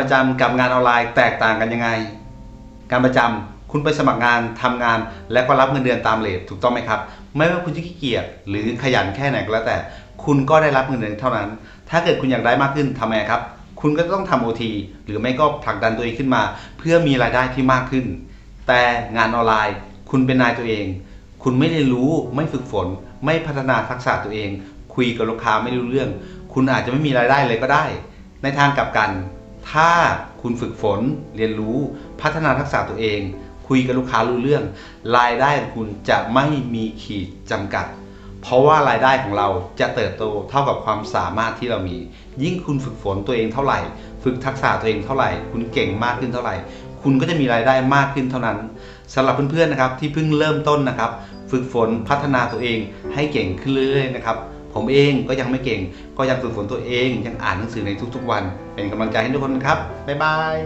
ประจำกับงานออนไลน์แตกต่างกันยังไง การประจำคุณไปสมัครงานทำงาน และก็รับเงินเดือนตามเรทถูกต้องไหมครับ ไม่ว่าคุณจะขี้เกียจหรือขยันแค่ไหนก็แล้วแต่ คุณก็ได้รับเงินเดือนเท่านั้น ถ้าเกิดคุณอยากได้มากขึ้นทำไงครับคุณก็ต้องทำโอทีหรือไม่ก็ผลักดันตัวเองขึ้นมา เพื่อมีรายได้ที่มากขึ้น แต่งานออนไลน์ คุณเป็นนายตัวเอง คุณไม่ได้รู้ไม่ฝึกฝน ไม่พัฒนาทักษะตัวเอง คุยกับลูกค้าไม่รู้เรื่อง คุณอาจจะไม่มีรายได้เลยก็ได้ ในทางกลับกัน ถ้าคุณฝึกฝนเรียนรู้พัฒนาทักษะตัวเอง คุยกับลูกค้ารู้เรื่อง รายได้ของคุณจะไม่มีขีดจำกัด เพราะว่ารายได้ของเราจะเติบโตเท่ากับความสามารถที่เรามี ยิ่งคุณฝึกฝนตัวเองเท่าไหร่ ฝึกทักษะตัวเองเท่าไหร่ คุณเก่งมากขึ้นเท่าไหร่ คุณก็จะมีรายได้มากขึ้นเท่านั้นสำหรับเพื่อนๆนะครับที่เพิ่งเริ่มต้นนะครับ ฝึกฝนพัฒนาตัวเองให้เก่งขึ้นเรื่อยๆนะครับ ผมเองก็ยังไม่เก่ง ก็ยังฝึกฝนตัวเอง ยังอ่านหนังสือในทุกๆวัน เป็นกำลังใจให้ทุกคนครับ บ๊ายบาย